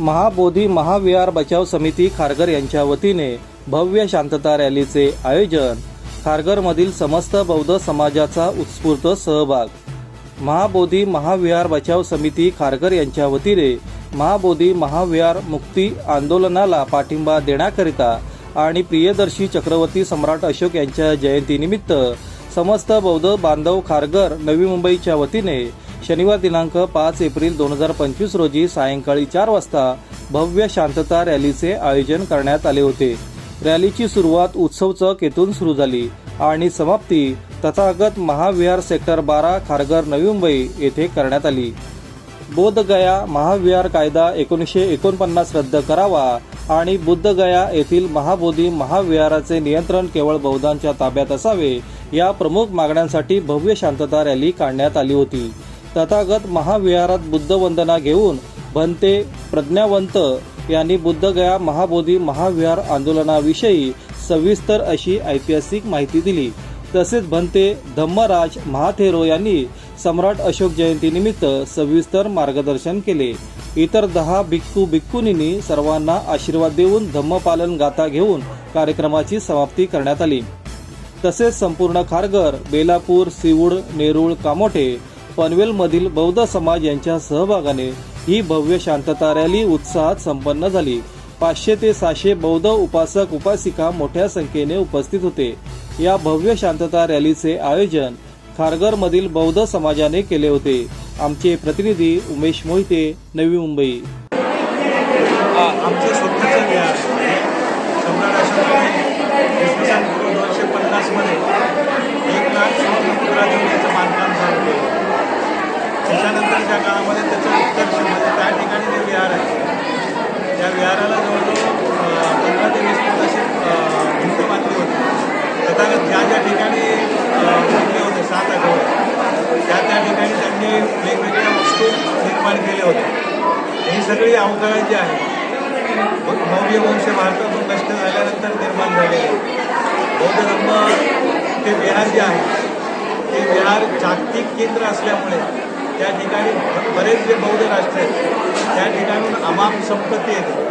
महाबोधी महाविहार बचाव समिती खारघर यांच्या वतीने भव्य शांतता रॅलीचे आयोजन. खारघरमधील समस्त बौद्ध समाजाचा उत्स्फूर्त सहभाग. महाबोधी महाविहार बचाव समिती खारघर यांच्या वतीने महाबोधी महाविहार मुक्ती आंदोलनाला पाठिंबा देण्याकरिता आणि प्रियदर्शी चक्रवर्ती सम्राट अशोक यांच्या जयंतीनिमित्त समस्त बौद्ध बांधव खारघर नवी मुंबईच्या वतीने शनिवार दिनांक पाच एप्रिल दोन हजार पंचवीस रोजी सायंकाळी चार वाजता भव्य शांतता रॅलीचे आयोजन करण्यात आले होते. रॅलीची सुरुवात उत्सव चौक येथून सुरू झाली आणि समाप्ती तथागत महाविहार सेक्टर बारा खारघर नवी मुंबई येथे करण्यात आली. बोधगया महाविहार कायदा एकोणीसशे एकोणपन्नास रद्द करावा आणि बुद्धगया येथील महाबोधी महाविहाराचे नियंत्रण केवळ बौद्धांच्या ताब्यात असावे या प्रमुख मागण्यांसाठी भव्य शांतता रॅली काढण्यात आली होती. तथागत महाविहारात बुद्ध वंदना घेऊन भंते प्रज्ञावंत यांनी बुद्धगया महाबोधी महाविहार आंदोलनाविषयी सविस्तर अशी ऐतिहासिक माहिती दिली. तसेच भंते धम्मराज महाथेरो यांनी सम्राट अशोक जयंतीनिमित्त सविस्तर मार्गदर्शन केले. इतर दहा भिक्खू भिक्खुनींनी सर्वांना आशीर्वाद देऊन धम्मपालन गाथा घेऊन कार्यक्रमाची समाप्ती करण्यात आली. तसेच संपूर्ण खारघर बेलापूर सिवूड नेरूळ कामोठे पनवेलमधील बौद्ध समाज यांच्या सहभागाने ही भव्य शांतता रॅली उत्साहात संपन्न झाली. पाचशे ते सहाशे बौद्ध उपासक उपासिका मोठ्या संख्येने उपस्थित होते. या भव्य शांतता रॅलीचे आयोजन खारघरमधील बौद्ध समाजाने केले होते. आमचे प्रतिनिधी उमेश मोहिते नवी मुंबई. आमचं दोनशे पन्नासमध्ये एक लाख सुवर्णमुद्रादेवीचं बांधकाम चालू केलं त्याच्यानंतरच्या काळामध्ये त्याचं उत्तर म्हणजे त्या ठिकाणी जे विहार आहे. त्या विहाराला जवळजवळ पंधरा ते वीस फूट अशी भिंत बांधली होती. तथागत ज्या ज्या ठिकाणी बांधले होते सात आठवडे त्या त्या ठिकाणी त्यांनी वेगवेगळ्या वस्तू निर्माण केल्या होत्या. ही सगळी अवकाळं जी आहे मग मौर्य वंश भारतातून नष्ट झाल्यानंतर निर्माण झालेले बौद्ध धर्म ते विहार जे आहे ते विहार जागतिक केंद्र असल्यामुळे त्या ठिकाणी बरेच जे बौद्ध राष्ट्र आहेत त्या ठिकाणून अमाप संपत्ती येते.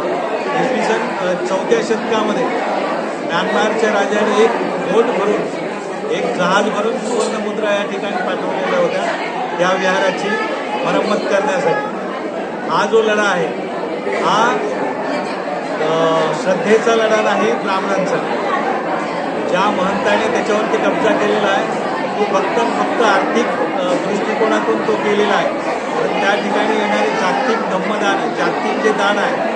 इसवी सन चौथ्या शतकामध्ये म्यानमारच्या राजाने एक बोट भरून एक जहाज भरून सुवर्णमुद्रा या ठिकाणी पाठवलेल्या होत्या. या विहाराची मरम्मत करण्यासाठी. हा जो लढा आहे हा श्रद्धेचा लढा नाही ब्राह्मणांचा. ज्या महंताने त्याच्यावरती कब्जा केलेला आहे तो फक्त फक्त आर्थिक दृष्टिकोनातून तो केलेला आहे. पण त्या ठिकाणी येणारे जागतिक धम्मदान जागतिक जे दान आहे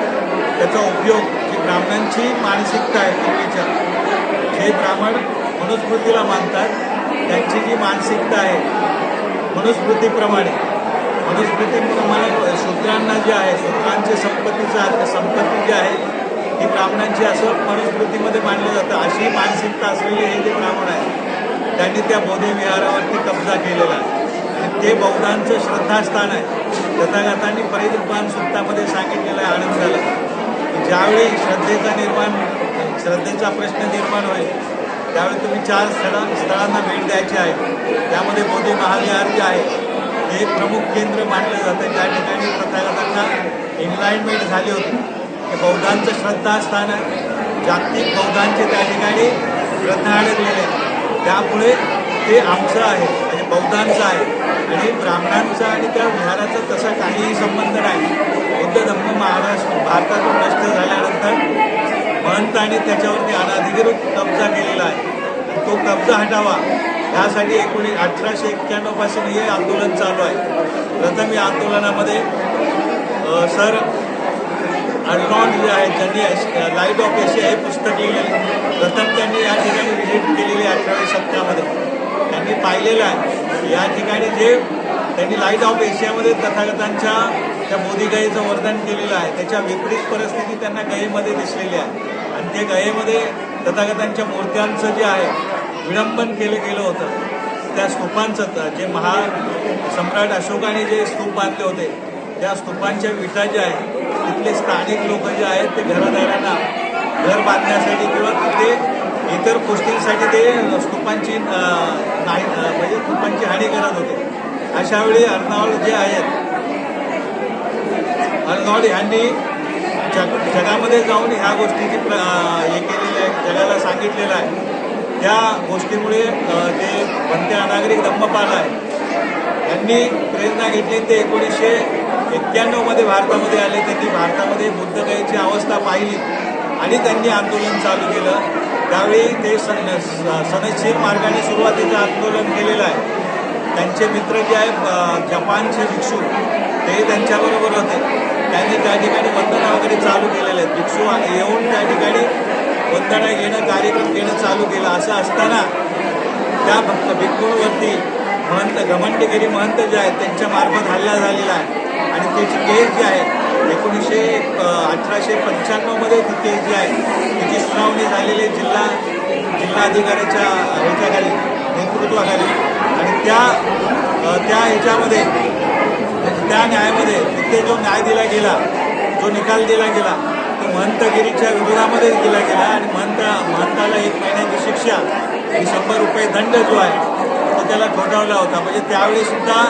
त्याचा उपयोग जी ब्राह्मणांची मानसिकता आहे पूर्वीच्या जे ब्राह्मण मनुस्मृतीला मानतात त्यांची जी मानसिकता आहे मनुस्मृतीप्रमाणे मनुस्मृतीप्रमाणे शूद्रांना जे आहे शूद्रांचे संपत्तीचा संपत्ती जी आहे ती ब्राह्मणांची असं मनुस्मृतीमध्ये मानलं जातं अशी मानसिकता असलेले हे जे ब्राह्मण आहे त्यांनी त्या बोधी विहारावरती कब्जा केलेला आहे. आणि ते बौद्धांचं श्रद्धास्थान आहे. तथागतांनी परिनिर्वाण सुत्तामध्ये सांगितलेलं आहे आनंदाला ज्यावेळी श्रद्धेचा निर्माण श्रद्धेचा प्रश्न निर्माण होईल त्यावेळी तुम्ही चार स्थळा स्थळांना भेट द्यायची आहे. त्यामध्ये मोदी महाविहार जे आहे हे एक प्रमुख केंद्र मानलं जातं. त्या ठिकाणी तथागतांना एन्लाइनमेंट झाली होती. हे बौद्धांचं श्रद्धास्थान आहे. जागतिक बौद्धांचे त्या ठिकाणी श्रद्धा अडकलेले आहेत. त्यामुळे ते आमचं आहे म्हणजे बौद्धांचं आहे. आणि ब्राह्मणांचा आणि त्या विहाराचा तसा काहीही संबंध नाही. बौद्ध धम्म महाराष्ट्र भारतातून नष्ट झाल्यानंतर महंतांनी त्याच्यावरती अनाधिकृत कब्जा केलेला आहे. तो कब्जा हटावा. यासाठी एकोणी अठराशे एक्क्याण्णवपासून हे आंदोलन चालू आहे. प्रथम या आंदोलनामध्ये सर अर्नॉल्ड जे आहेत त्यांनी लाइट ऑफ एशिया हे पुस्तक लिहिलं प्रथम त्यांनी या ठिकाणी व्हिजिट केलेली आहे अठराव्या शतकामध्ये. त्यांनी पाहिलेलं आहे. या ठिकाणी जे त्यांनी लाइट ऑफ एशियामध्ये तथागतांच्या त्या मोदी वर्णन केलेलं आहे त्याच्या विपरीत परिस्थिती त्यांना गयेमध्ये दिसलेली आहे. आणि ते गयेमध्ये तथागतांच्या मूर्त्यांचं जे आहे विडंबन केलं गेलं होतं. त्या स्तूपांचं जे महा सम्राट अशोकाने जे स्तूप बांधले होते त्या स्तूपांच्या विटा ज्या आहेत तिथले स्थानिक लोक जे आहेत ते घरादारांना घर बांधण्यासाठी किंवा तिथे इतर गोष्टींसाठी ते स्तूपांची नाही म्हणजे स्तूपांची हानी करत होते. अशा वेळी अर्नावळ जे आहेत अर्नॉड यांनी जग जगामध्ये जाऊन ह्या गोष्टीची हे केलेली आहे जगाला सांगितलेलं आहे. त्या गोष्टीमुळे अं, ते बनते अनागरिक धम्मपाल आहे. त्यांनी प्रेरणा घेतली ते एकोणीसशे एक्क्याण्णवमध्ये भारतामध्ये आले त्यांनी भारतामध्ये बुद्धगयेची अवस्था पाहिली आणि त्यांनी आंदोलन चालू केलं. त्यावेळी ते सन स- मार्गाने सुरुवातीचं आंदोलन केलेलं आहे. त्यांचे मित्र जे आहेत जपानचे भिक्षू ते त्यांच्याबरोबर होते. त्यांनी त्या ठिकाणी वंदना वगैरे चालू केलेले आहेत. भिक्षू येऊन त्या ठिकाणी वंदना घेणं कार्यक्रम घेणं चालू केलं. असं असताना त्या भक्त भिक्खूंवरती महंत घमंडगिरी महंत जे आहेत त्यांच्या मार्फत हल्ला झालेला आहे. आणि त्याची केस जी आहे एकोणीसशे अठराशे पंच्याण्णवमध्ये ती केस जी आहे तिची सुनावणी झालेली जिल्हा जिल्हाधिकाऱ्याच्या ह्याच्याखाली नेतृत्वाखाली. आणि त्या त्या ह्याच्यामध्ये त्या न्यायामध्ये तिथे जो न्याय दिला गेला जो निकाल दिला गेला तो महंतगिरीच्या विरोधामध्येच दिला गेला. आणि महंत महंताला एक महिन्याची शिक्षा आणि शंभर रुपये दंड जो आहे तो त्याला ठोठावला होता. म्हणजे त्यावेळी सुद्धा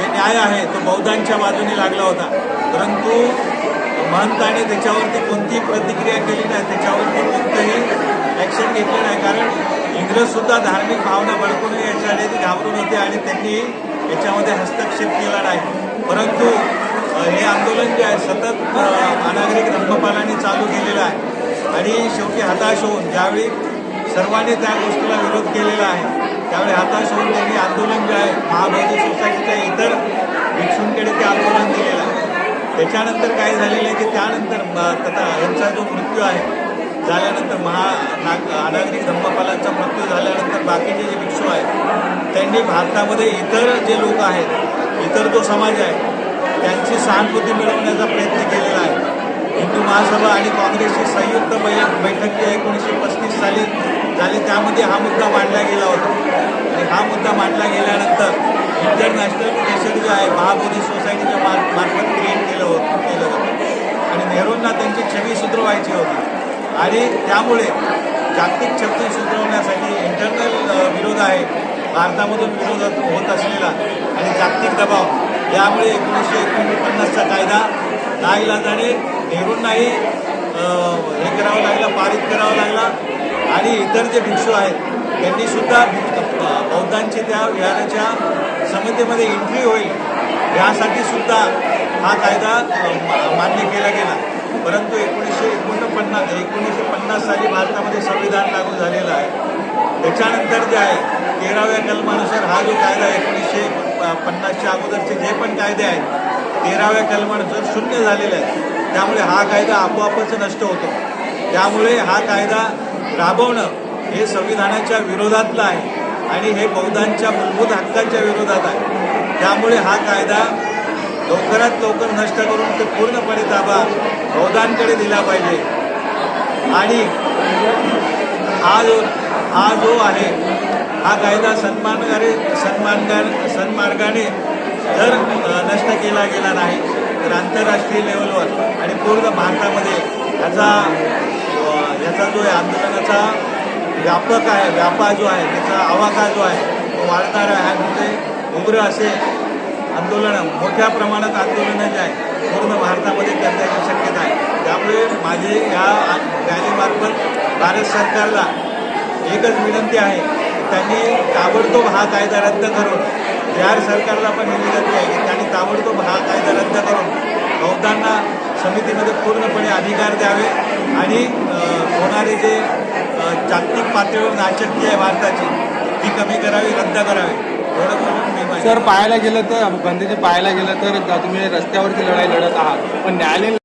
जे न्याय आहे. तो बौद्धांच्या बाजूने लागला होता. परंतु महंताने त्याच्यावरती कोणतीही प्रतिक्रिया केली नाही. त्याच्यावरती कोणतंही ॲक्शन घेतलं नाही. कारण इंग्रजसुद्धा धार्मिक भावना बळकून याच्याने ते घाबरून होते आणि त्यांनी याच्यामध्ये हस्तक्षेप केला नाही. परंतु हे आंदोलन जे आहे सतत अनागरिक धर्मपालांनी चालू केलेलं आहे. आणि शेवटी हताश होऊन ज्यावेळी सर्वांनी त्या गोष्टीला विरोध केलेला आहे त्यावेळी हताश होऊन त्यांनी आंदोलन जे आहे महाबोधी सोसायटीचं इतर भिक्षूंकडे ते आंदोलन दिलेलं आहे त्याच्यानंतर काय झालेलं आहे की त्यानंतर तथा यांचा जो मृत्यू आहे झाल्यानंतर महा नाग अनागरिक धम्मपालांचा मृत्यू झाल्यानंतर बाकीचे जे भिक्षू आहेत त्यांनी भारतामध्ये इतर जे लोक आहेत इतर जो समाज आहे त्यांची सहानुभूती मिळवण्याचा प्रयत्न केलेला आहे. हिंदू महासभा आणि काँग्रेसची संयुक्त बै बैठक जी एकोणीसशे पस्तीस साली झाली. त्यामध्ये हा मुद्दा मांडला गेला होता. आणि हा मुद्दा मांडला गेल्यानंतर इंटरनॅशनल परिषद जो आहे महाबोधी सोसायटीच्या मार्फत क्रिएट केलं होतं केलं होतं आणि नेहरूंना त्यांची सुधरवायची होती. आणि त्यामुळे जागतिक छबी सुधरवण्यासाठी इंटरनल विरोध आहे. भारतामधून विरोध होत असलेला आणि जागतिक दबाव यामुळे एकोणीसशे एकोणपन्नासचा कायदा नाईलाजाने नेहरूंनाही हे करावं लागलं पारित करावं लागला. आणि इतर जे भिक्षू आहेत त्यांनीसुद्धा बौद्धांची त्या विहाराच्या समितीमध्ये एंट्री होईल. यासाठी सुद्धा हा कायदा मान्य केला गेला. परंतु एकोणीसशे एकोणपन्नास एकोणीसशे पन्नास साली भारतामध्ये संविधान लागू झालेलं आहे. त्याच्यानंतर जे आहे तेराव्या कलमानुसार हा जो कायदा एकोणीसशे प- पन्नासच्या अगोदरचे जे पण कायदे आहेत तेराव्या कलमानुसार शून्य झालेले आहेत. त्यामुळे हा कायदा आपोआपच नष्ट होतो. त्यामुळे हा कायदा राबवणं हे संविधानाच्या विरोधातलं आहे आणि हे बौद्धांच्या मूलभूत हक्कांच्या विरोधात आहे. त्यामुळे हा कायदा लवकरात लवकर नष्ट करून ते पूर्णपणे ताबा बौद्धांकडे दिला पाहिजे. आणि हा जो हा जो आहे हा कायदा सन्मानगारे सन्मानकार सन्मार्गाने जर नष्ट केला गेला नाही तर आंतरराष्ट्रीय लेवलवर आणि पूर्ण भारतामध्ये ह्याचा ह्याचा जो आहे आंदोलनाचा व्यापक आहे व्यापा जो आहे त्याचा आवाका जो आहे तो वाढणार आहे. म्हणजे उग्र असे आंदोलनं मोठ्या प्रमाणात आंदोलनं जे आहे. पूर्ण भारतामध्ये करण्याची शक्यता आहे. त्यामुळे माझे या रॅलीमार्फत भारत सरकारला एकच विनंती आहे त्यांनी ताबडतोब हा कायदा रद्द करून बिहार सरकारला पण ही विनंती आहे की त्यांनी ताबडतोब हा कायदा रद्द करून बौद्धांना समितीमध्ये पूर्णपणे अधिकार द्यावे आणि होणारे जे जागतिक पातळीवर नाचक्की आहे भारताची ती कमी करावी रद्द करावी. सर पाहायला गेलं तर गांधीजी पाहायला गेलं तर तुम्ही रस्त्यावरती लढाई लढत आहात. पण न्यायालयीन